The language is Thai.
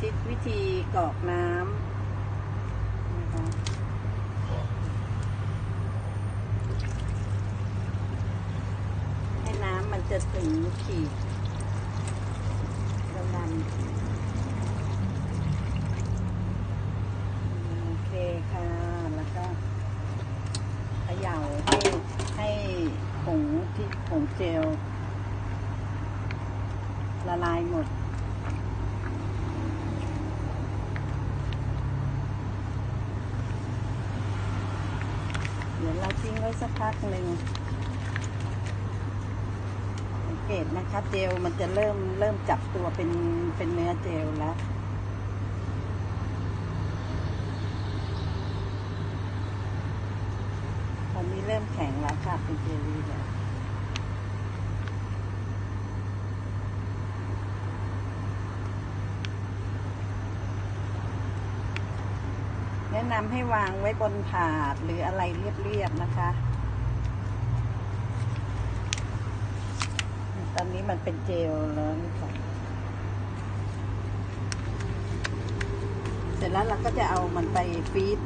ธิตวิธีกรอกน้ำนะคะให้น้ำมันจะถึงขีดแล้วดันโอเคค่ะ แล้วก็เขย่าให้ให้ผงที่ผงเจลละลายหมด เดี๋ยวเราทิ้งไว้สักพักหนึ่งสังเกตนะคะ เจลมันจะเริ่มเริ่มจับตัวเป็นเป็นเนื้อเจลแล้วตอนนี้เริ่มแข็งแล้วค่ะ เป็นเจลลี่แล้ว แนะนำให้วางไว้บนถาดหรืออะไรเรียบๆนะคะ ตอนนี้มันเป็นเจลแล้วนี่ค่ะเสร็จแล้วเราก็จะเอามันไปฟีด